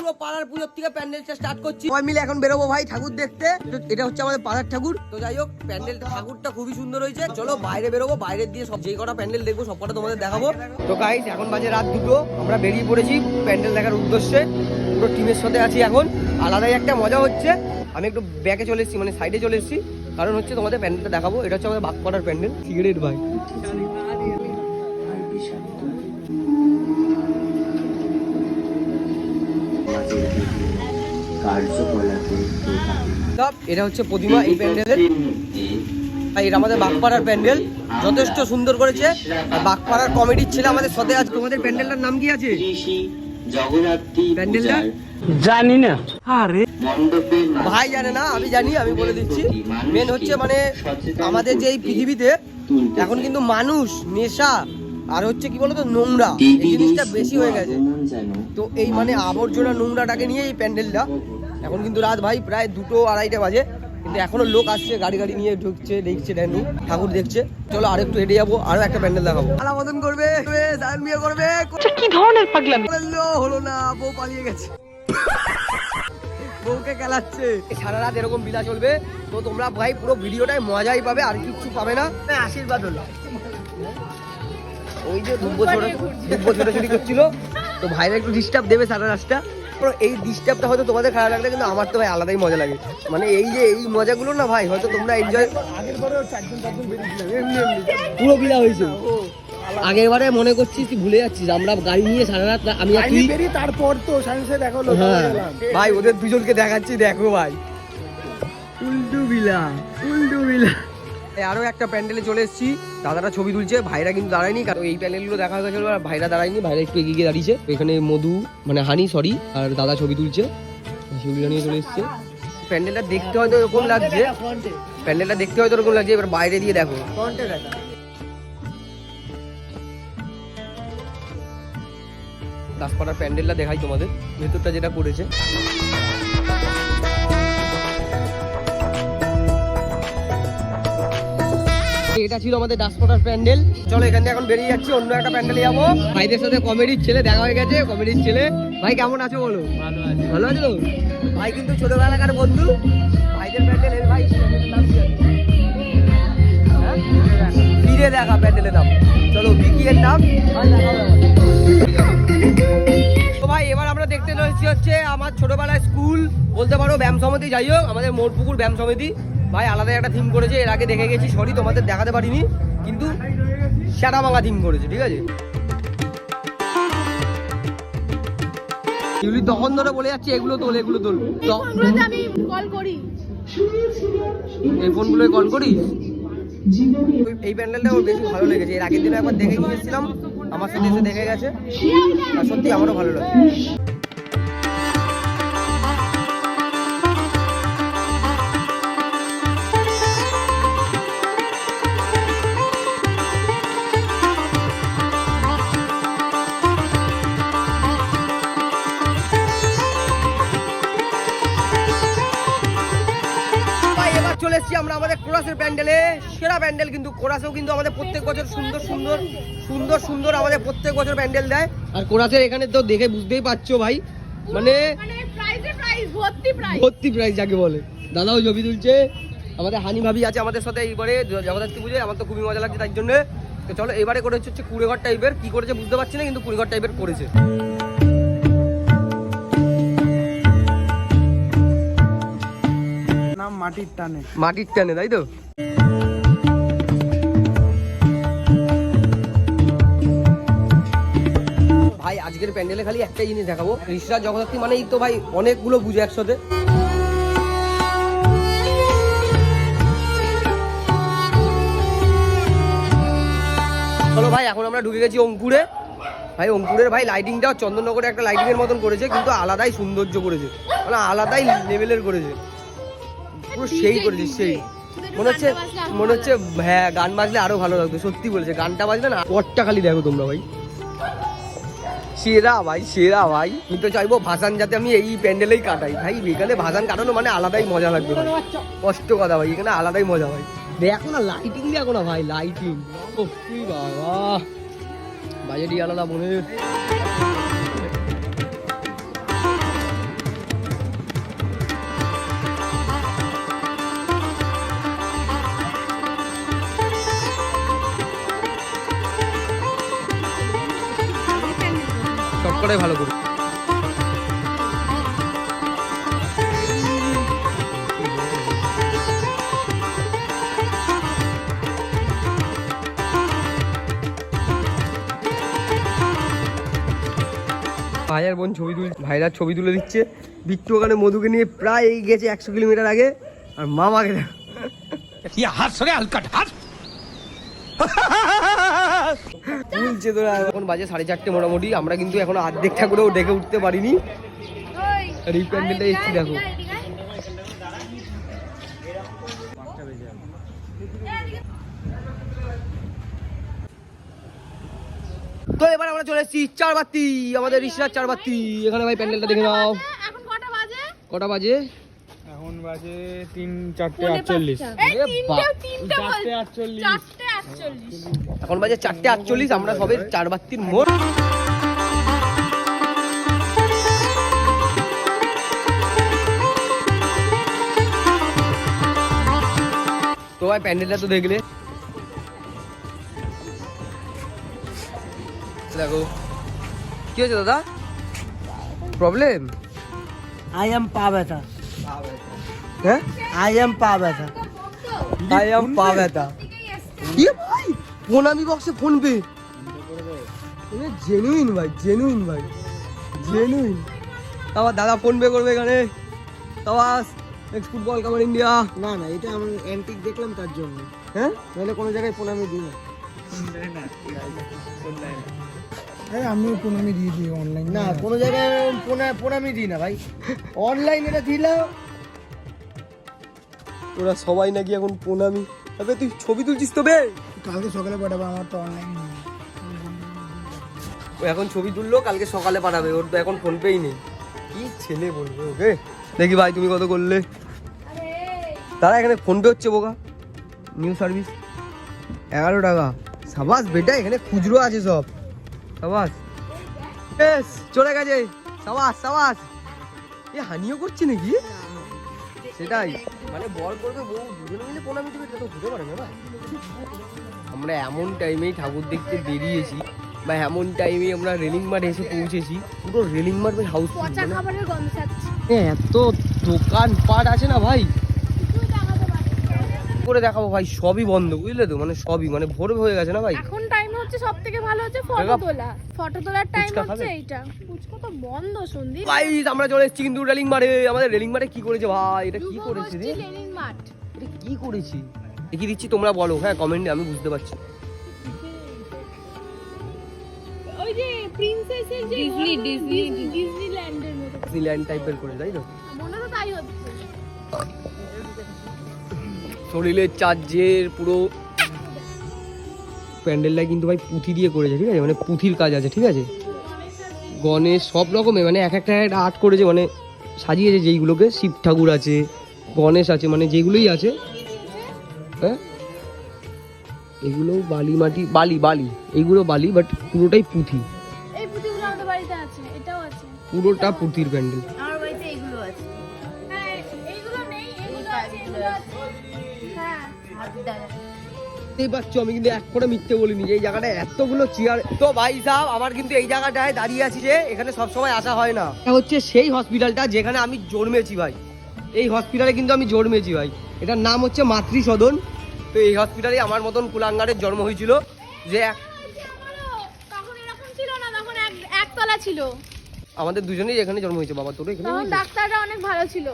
পুরো পাড়ার পুজোর থেকে প্যান্ডেলটা স্টার্ট করছি। সবাই মিলে এখন বেরোবো ভাই ঠাকুর দেখতে। তো এটা হচ্ছে আমাদের পাড়ার ঠাকুর। তো যাই হোক প্যান্ডেল ঠাকুরটা খুবই সুন্দর হয়েছে। চলো বাইরে বেরোবো বাইরে দিয়ে সব যে কটা প্যান্ডেল দেখব সব কটা তোমাদের দেখাবো। তো গাইস এখন বাজে রাত দুটো। আমরা বেরিয়ে পড়েছি প্যান্ডেল দেখার উদ্দেশ্যে। পুরো টিমের সাথে আছি এখন। আলাদাই একটা মজা হচ্ছে। আমি একটু ব্যাকে চলে এসেছি মানে সাইডে চলে এসেছি। কারণ হচ্ছে তোমাদের প্যান্ডেলটা দেখাবো। এটা হচ্ছে আমাদের বাগপাড়ার প্যান্ডেল। সিগারেট ভাই। কার্যকলাপে এটা হচ্ছে প্রতিমা এই প্যান্ডেলের। আর এটা আমাদের বাগপাড়ার প্যান্ডেল। যথেষ্ট সুন্দর করেছে। আর বাগপাড়ার কমেডির ছেলে আমাদের সাথে আছে তোমাদের প্যান্ডেলটার নাম কি আছে? প্যান্ডেলটা? জানি না। মণ্ডপে ভাই জানে না আমি জানি আমি বলে দিচ্ছি। মেন হচ্ছে মানে আমাদের যে এই পৃথিবীতে এখন কিন্তু মানুষ নেশা আর হচ্ছে কি বলতো নোংরা। এই জিনিসটা বেশি হয়ে গেছে। তো এই মানে আবর্জনা নোংরাটাকে নিয়ে এই প্যান্ডেলটা। এখন কিন্তু রাত ভাই প্রায় দুটো আড়াইটা বাজে। কিন্তু এখনও লোক আসছে গাড়ি গাড়ি নিয়ে ঢুকছে দেখছে ড্যান্ডু ঠাকুর দেখছে। চলো আর একটু হেঁটে যাব আরও একটা প্যান্ডেল দেখাবো। আলা মতন করবে বিয়ে করবে। কি ধরনের পাগলামি? হলো না বউ পালিয়ে গেছে। বউকে খেলাচ্ছে সারা রাত এরকম বিলা চলবে। তো তোমরা ভাই পুরো ভিডিওটাই মজাই পাবে আর কিচ্ছু পাবে না। আশীর্বাদ হলো। ওই যে দুব্বো ছোট দুব্বো ছোটাছুটি করছিল তো ভাইরা একটু ডিস্টার্ব দেবে সারা রাস্তা এই ডিস্টার্বটা হয়তো তোমাদের খারাপ লাগলে কিন্তু আমার তো ভাই আলাদাই মজা লাগে। মানে এই যে এই মজাগুলো না ভাই হয়তো তোমরা এনজয় পুরো বিলা হয়েছে। আগের বারে মনে করছিস তুই ভুলে যাচ্ছিস আমরা গাড়ি নিয়ে সারা রাত আমি আর তারপর তো সায়েন্সে দেখো হ্যাঁ। ভাই ওদের দুজনকে দেখাচ্ছি দেখো ভাই। উল্টু বিলা উল্টু বিলা। আরও একটা প্যান্ডেলে চলে এসেছি। দাদারা ছবি তুলছে, ভাইরা কিন্তু দাঁড়ায়নি, কারণ এই প্যান্ডেলগুলো দেখা হয়ে গেছিল, আর ভাইরা দাঁড়ায়নি, ভাইরা একটু এগিয়ে গিয়ে দাঁড়িয়েছে। এখানে মধু মানে হানি সরি আর দাদা ছবি তুলছে। সেগুলো নিয়ে চলে এসছে। প্যান্ডেলটা দেখতে হয়তো এরকম লাগছে। প্যান্ডেলটা দেখতে হয়তো এরকম লাগছে, এবার বাইরে দিয়ে দেখো। দাসপাড়ার প্যান্ডেলটা দেখাই তোমাদের, ভেতরটা যেটা করেছে এটা ছিল আমাদের দাসপাড়ার প্যান্ডেল। চলো এখান থেকে এখন বেরিয়ে যাচ্ছি, অন্য একটা প্যান্ডেলে যাব। ভাইদের সাথে কমেডির ছেলে দেখা হয়ে গেছে কমেডির ছেলে। ভাই, কেমন আছো বলো? ভালো আছে? ভালো ভাই কিন্তু ছোটবেলাকার বন্ধু। ভাইদের প্যান্ডেল এর ভাই চলো এবার আমরা দেখতে আমার ছোটবেলায় স্কুল। বলতে পারো ব্যায়াম সমিতি, যাই হোক, আমাদের মোটপুকুর ব্যায়াম সমিতি। ভাই আলাদা একটা থিম করেছে এর আগে দেখে গেছি সরি তোমাদের দেখাতে পারিনি কিন্তু সেটা ভাঙা থিম করেছে ঠিক আছে? ইউলি তখন ধরে বলে যাচ্ছে এগুলো তোল এগুলো তোল। আমি কল করি। এই ফোনগুলো কল করি এই প্যান্ডেলটা আমার বেশি ভালো লেগেছে। এর আগের দিনে একবার দেখে গিয়েছিলাম আমার সাথে এসে দেখে গেছে। আর সত্যি আমারও ভালো লাগে কোরাসেও কিন্তু আমাদের প্রত্যেক বছর সুন্দর সুন্দর সুন্দর সুন্দর আমাদের প্রত্যেক বছর প্যান্ডেল দেয়। আর কোরাসের এখানে তো দেখে বুঝতেই পারছ ভাই মানে মানে ভর্তি প্রাইজ প্রাইস যাকে বলে। দাদাও ছবি তুলছে আমাদের হানি ভাবি আছে আমাদের সাথে এইবারে জগদ্ধাত্রী পুজোয় আমার তো খুবই মজা লাগছে তার জন্য। তো চলো এবারে করেছে হচ্ছে কুড়েঘর টাইপের কি করেছে বুঝতে পারছি না কিন্তু কুড়েঘর টাইপের করেছে। নাম মাটির টানে। মাটির টানে তাই তো? আজকের প্যান্ডেলে খালি একটাই জিনিস দেখাবো ঋষরাজ জগদ্ধাত্রী মানেই তো ভাই অনেকগুলো বুঝে একসাথে। ভাই, এখন আমরা ঢুকে গেছি অঙ্কুরে। ভাই, অঙ্কুরের ভাই লাইটিংটাও চন্দননগরে একটা লাইটিং এর মতন করেছে, কিন্তু আলাদাই সৌন্দর্য করেছে। মানে আলাদাই লেভেলের করেছে। পুরো সেই করেছে, সেই। মনে হচ্ছে মনে হচ্ছে হ্যাঁ গান বাজলে আরও ভালো লাগতো সত্যি বলেছে। গানটা বাজলে না পটটা খালি দেখো তোমরা ভাই। সেরা ভাই সেরা ভাই। আমি তো চাইব ভাসান যাতে আমি এই প্যান্ডেলেই কাটাই। ভাই এখানে ভাসান কাটানো মানে আলাদাই মজা লাগবে ভাই। কষ্ট কথা ভাই, এখানে আলাদাই মজা ভাই। দেখো না লাইটিং দেখো না ভাই লাইটিং বাবা। বাজেটই আলাদা মনে করাই ভালো করে ভাই আর বোন ছবি তুল ভাইরা ছবি তুলে দিচ্ছে বিট্টু ওখানে মধুকে নিয়ে প্রায় এই গেছে একশো কিলোমিটার আগে আর মামাকে দেখো। তুলছে তোরা এখন বাজে সাড়ে চারটে মোটামুটি। আমরা কিন্তু এখন অর্ধেক ঠাকুরেও ডেকে উঠতে পারিনি। আর এই প্যান্ডেলটা এসছি দেখো তো এবার আমরা চলে এসেছি চার বাতি আমাদের রিসার চার বাতি এখানে ভাই প্যান্ডেলটা দেখে নাও। কটা বাজে? এখন বাজে? তিন চারটে আটচল্লিশ। চারটে আটচল্লিশ। এখন বাজে চারটে আটচল্লিশ আমরা সবে চার বাতির মোট তো ভাই প্যান্ডেলটা তো দেখলে। দেখো। কি হয়েছে দাদা? প্রবলেম আই এম পা ব্যথা। হ্যাঁ? আই এম পা ব্যথা। আই এম পা ব্যথা। ভাই প্রণামি বক্সে ফোন পে। জেনুইন ভাই জেনুইন ভাই জেনুইন আবার দাদা ফোন পে করবে এখানে। তাবাস নেক্সট ফুটবল কামার ইন্ডিয়া না না এটা আমি অ্যান্টিক দেখলাম তার জন্য। হ্যাঁ? নাহলে কোনো জায়গায় প্রণামি দিই না। আরে আমিও প্রণামি দিয়ে দিই অনলাইন না কোনো জায়গায় প্রণা- প্রণামি দিই না ভাই। অনলাইন এটা দিলাম। তোরা সবাই নাকি এখন প্রণামি তবে তুই ছবি তুলছিস তো বে কালকে সকালে পাঠাবো আমার তো অনলাইন ও এখন ছবি তুললো কালকে সকালে পাঠাবে ওর তো এখন ফোন পেই নেই। কি ছেলে বলবে ওকে? দেখি ভাই তুমি কত করলে? তারা এখানে ফোন পে হচ্ছে বোকা। নিউ সার্ভিস এগারো টাকা। সাবাস বেটা এখানে খুচরো আছে সব। সাবাস। চলে গেছে। সাবাস সাবাস। এ হানিও করছে নাকি? সেটাই। মানে বল করবে বউ দুজনে মিলে তো পারে না ভাই। আমরা এমন টাইমেই ঠাকুর দেখতে বেরিয়েছি বা এমন টাইমে আমরা রেলিং মাঠ এসে পৌঁছেছি পুরো রেলিং মাঠ ভাই হাউস পচা খাবারের গন্ধ ছাড়ছে। এত দোকান পাট আছে না ভাই? করে দেখাবো ভাই সবই বন্ধ বুঝলে তো? মানে সবই মানে ভোর হয়ে গেছে না ভাই? এখন টাইম হচ্ছে সব থেকে ভালো হচ্ছে ফটো তোলা। ফটো তোলার টাইম হচ্ছে এইটা। ফুচকা তো বন্ধ সন্দীপ। গাইস আমরা চলে এসেছি কিন্তু রেলিং আমাদের রেলিং মাঠে কি করেছে ভাই? এটা কি করেছে রে? যুবগোষ্ঠী মাঠ। এটা কি করেছি? দিচ্ছি তোমরা বলো। হ্যাঁ কমেন্টে আমি বুঝতে পারছি। ওই যে প্রিন্সেসের যে ডিজনি ডিজনি ডিজনিল্যান্ডের মতো নিউজিল্যান্ড টাইপের করে তাই তো? মনে তো তাই হচ্ছে। শরীরের চার্জের পুরো প্যান্ডেলটা কিন্তু ভাই পুঁথি দিয়ে করেছে ঠিক আছে? মানে পুঁথির কাজ আছে ঠিক আছে? গণেশ সব রকমের মানে এক একটা একটা আর্ট করেছে মানে সাজিয়েছে যেইগুলোকে। শিব ঠাকুর আছে গণেশ আছে মানে যেগুলোই আছে। হ্যাঁ? এগুলো বালি মাটি বালি বালি এইগুলো বালি বাট পুরোটাই পুঁথি। এই পুঁতিগুলো আমাদের বাড়িতে আছে আছে। পুরোটা পুঁথির প্যান্ডেল। আমার বাড়িতে এগুলো আছে। হ্যাঁ দেখতেই পাচ্ছ আমি কিন্তু এক করে মিথ্যে বলিনি। যে এই জায়গাটা এতগুলো চেয়ার তো ভাই সাহেব আমার কিন্তু এই জায়গাটায় দাঁড়িয়ে আছি যে এখানে সবসময় আসা হয় না। এটা হচ্ছে সেই হসপিটালটা যেখানে আমি জন্মেছি ভাই। এই হসপিটালে কিন্তু আমি জন্মেছি ভাই। এটার নাম হচ্ছে মাতৃ সদন তো এই হসপিটালে আমার মতন কুলাঙ্গারের জন্ম হয়েছিল। যে একতলা ছিল। আমাদের দুজনেই এখানে জন্ম হয়েছে। বাবা তোর এখানে ডাক্তাররা অনেক ভালো ছিল।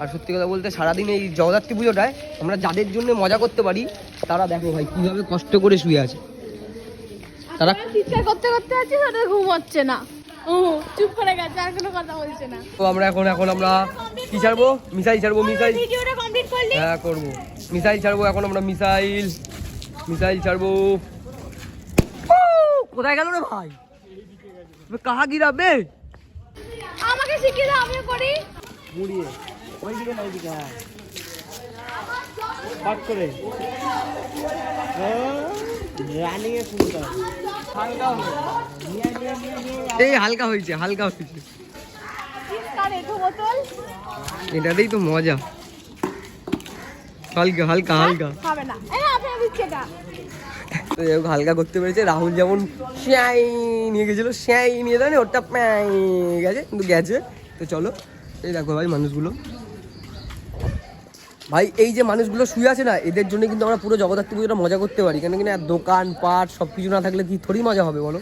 আর সত্যি কথা বলতে সারাদিন এই জগদ্ধাত্রী পুজোটায় আমরা যাদের জন্য মজা করতে পারি তারা দেখো ভাই কীভাবে কষ্ট করে শুয়ে আছে। তারা চিৎকার করতে করতে আছে তাদের ঘুম হচ্ছে না। ও চুপ করে গেছে আর কোনো কথা বলছে না। তো আমরা এখন এখন আমরা কি ছাড়বো? মিসাইল ছাড়বো মিসাইল। ভিডিওটা কমপ্লিট করলি? হ্যাঁ করব। মিসাইল ছাড়বো এখন আমরা মিসাইল। মিসাইল ছাড়বো। কোথায় গেল রে ভাই? কাহা গিরা বে আমাকে শিখিয়ে দাও আমিও করি। মুড়িয়ে। ওইদিকে না ওইদিকে হ্যাঁ। পাট করে। রানিং এ শুনতে এই হালকা হয়েছে হালকা হয়েছে। এটাতেই তো মজা। হালকা হালকা হালকা। না। তো যাই হোক হালকা করতে পেরেছে। রাহুল যেমন শ্যাই নিয়ে গেছিল শ্যাই নিয়ে দেয় ওটা প্যাই গেছে কিন্তু গেছে। তো চলো এই দেখো ভাই মানুষগুলো। ভাই এই যে মানুষগুলো শুয়ে আছে না এদের জন্য কিন্তু আমরা পুরো জগদ্ধাত্রী পুজোটা মজা করতে পারি। কেন কিনা দোকান পাট সব কিছু না থাকলে কি থোড়ি মজা হবে বলো?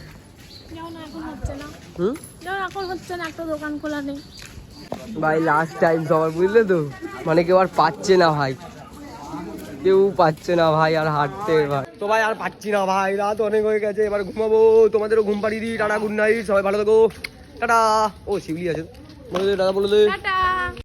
যেমন এখন হচ্ছে না। হুম? এখন হচ্ছে না একটা দোকান খোলা নেই। ভাই লাস্ট টাইম সবার বুঝলে তো? মানে কেউ আর পাচ্ছে না ভাই। কেউ পাচ্ছে না ভাই আর হাঁটতে ভাই। তো ভাই আর পাচ্ছি না ভাই রাত অনেক হয়ে গেছে এবার ঘুমাবো। তোমাদেরও ঘুম পাড়িয়ে দিই। টাটা গুড নাইট সবাই ভালো থাকো। টাটা। ও শিউলি আছে। বলে দে দাদা বলে দে। টাটা।